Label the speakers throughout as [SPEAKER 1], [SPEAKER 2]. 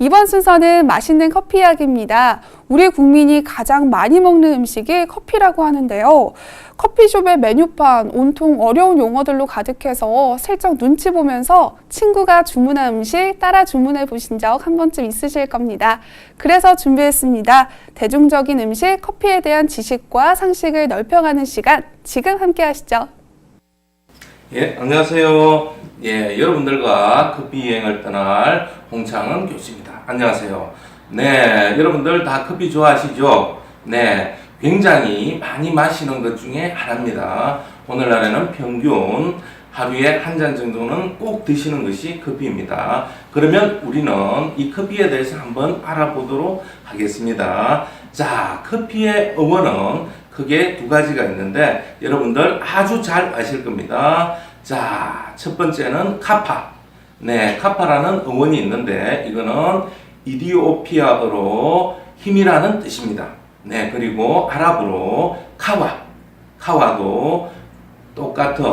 [SPEAKER 1] 이번 순서는 맛있는 커피 이야기입니다. 우리 국민이 가장 많이 먹는 음식이 커피라고 하는데요. 커피숍의 메뉴판 온통 어려운 용어들로 가득해서 슬쩍 눈치 보면서 친구가 주문한 음식 따라 주문해 보신 적 한 번쯤 있으실 겁니다. 그래서 준비했습니다. 대중적인 음식 커피에 대한 지식과 상식을 넓혀가는 시간 지금 함께 하시죠.
[SPEAKER 2] 예, 안녕하세요. 예, 여러분들과 커피 여행을 떠날 홍창은 교수입니다. 안녕하세요. 네, 여러분들 다 커피 좋아하시죠? 네, 굉장히 많이 마시는 것 중에 하나입니다. 오늘날에는 평균 하루에 한 잔 정도는 꼭 드시는 것이 커피입니다. 그러면 우리는 이 커피에 대해서 한번 알아보도록 하겠습니다. 자, 커피의 어원은 크게 두 가지가 있는데 여러분들 아주 잘 아실 겁니다. 자, 첫 번째는 카파. 네, 카파라는 어원이 있는데 이거는 이디오피아어로 힘이라는 뜻입니다. 네, 그리고 아랍어로 카와. 카와도 똑같은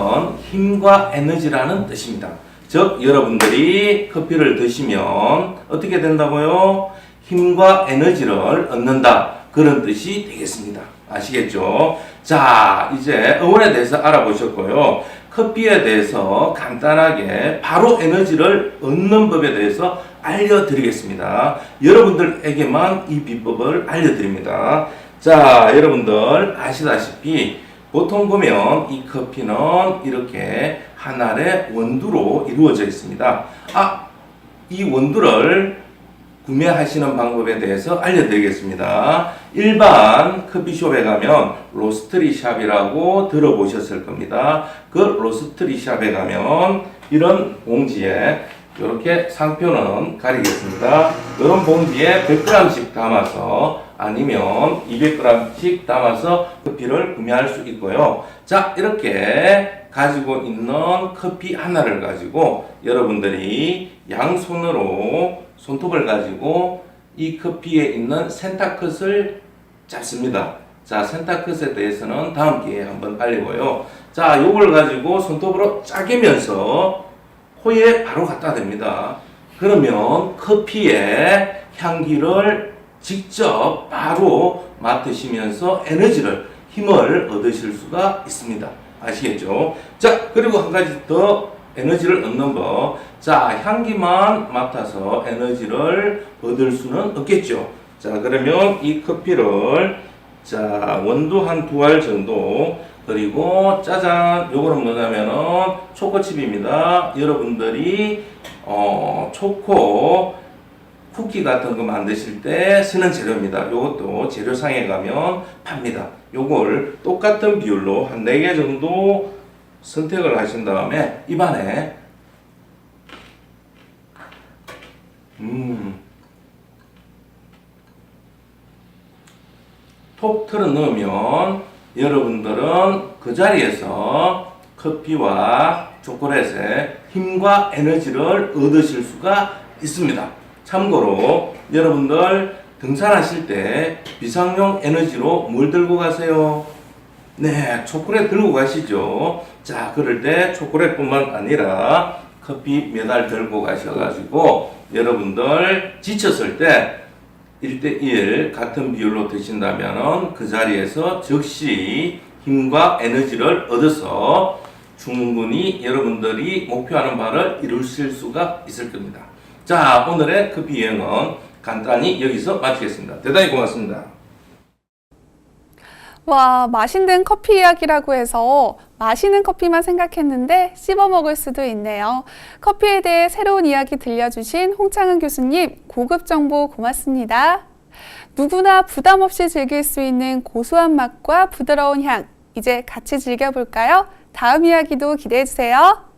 [SPEAKER 2] 힘과 에너지라는 뜻입니다. 즉, 여러분들이 커피를 드시면 어떻게 된다고요? 힘과 에너지를 얻는다. 그런 뜻이 되겠습니다. 아시겠죠? 자, 이제 어원에 대해서 알아보셨고요. 커피에 대해서 간단하게 바로 에너지를 얻는 법에 대해서 알려드리겠습니다. 여러분들에게만 이 비법을 알려드립니다. 자, 여러분들 아시다시피 보통 보면 이 커피는 이렇게 한 알의 원두로 이루어져 있습니다. 아, 이 원두를 구매하시는 방법에 대해서 알려드리겠습니다. 일반 커피숍에 가면 로스터리 샵이라고 들어보셨을 겁니다. 그 로스터리 샵에 가면 이런 봉지에 이렇게 상표는 가리겠습니다. 이런 봉지에 100g씩 담아서 아니면 200g씩 담아서 커피를 구매할 수 있고요. 자, 이렇게 가지고 있는 커피 하나를 가지고 여러분들이 양손으로 손톱을 가지고 이 커피에 있는 센타컷을 잡습니다. 자, 센타컷에 대해서는 다음 기회에 한번 알리고요. 자, 요걸 가지고 손톱으로 짜개면서 코에 바로 갖다 댑니다. 그러면 커피의 향기를 직접 바로 맡으시면서 에너지를, 힘을 얻으실 수가 있습니다. 아시겠죠? 자, 그리고 한 가지 더 에너지를 얻는 법. 자, 향기만 맡아서 에너지를 얻을 수는 없겠죠. 자, 그러면 이 커피를 자, 원두 한 두 알 정도 그리고 짜잔 요거는 뭐냐면은 초코칩입니다. 여러분들이 어, 초코 쿠키 같은 거 만드실 때 쓰는 재료입니다. 요것도 재료상에 가면 팝니다. 요걸 똑같은 비율로 한 4개 정도 선택을 하신 다음에 입안에 음, 톡 틀어 넣으면 여러분들은 그 자리에서 커피와 초콜릿에 힘과 에너지를 얻으실 수가 있습니다. 참고로 여러분들 등산하실 때 비상용 에너지로 뭘 들고 가세요? 네, 초콜릿 들고 가시죠. 자, 그럴 때 초콜릿뿐만 아니라 커피 몇 알 들고 가셔가지고 여러분들 지쳤을 때 1대1 같은 비율로 드신다면 그 자리에서 즉시 힘과 에너지를 얻어서 충분히 여러분들이 목표하는 바를 이루실 수가 있을 겁니다. 자, 오늘의 커피 여행은 간단히 여기서 마치겠습니다. 대단히 고맙습니다.
[SPEAKER 1] 와, 맛있는 커피 이야기라고 해서 마시는 커피만 생각했는데 씹어 먹을 수도 있네요. 커피에 대해 새로운 이야기 들려주신 홍창은 교수님, 고급 정보 고맙습니다. 누구나 부담 없이 즐길 수 있는 고소한 맛과 부드러운 향, 이제 같이 즐겨볼까요? 다음 이야기도 기대해 주세요.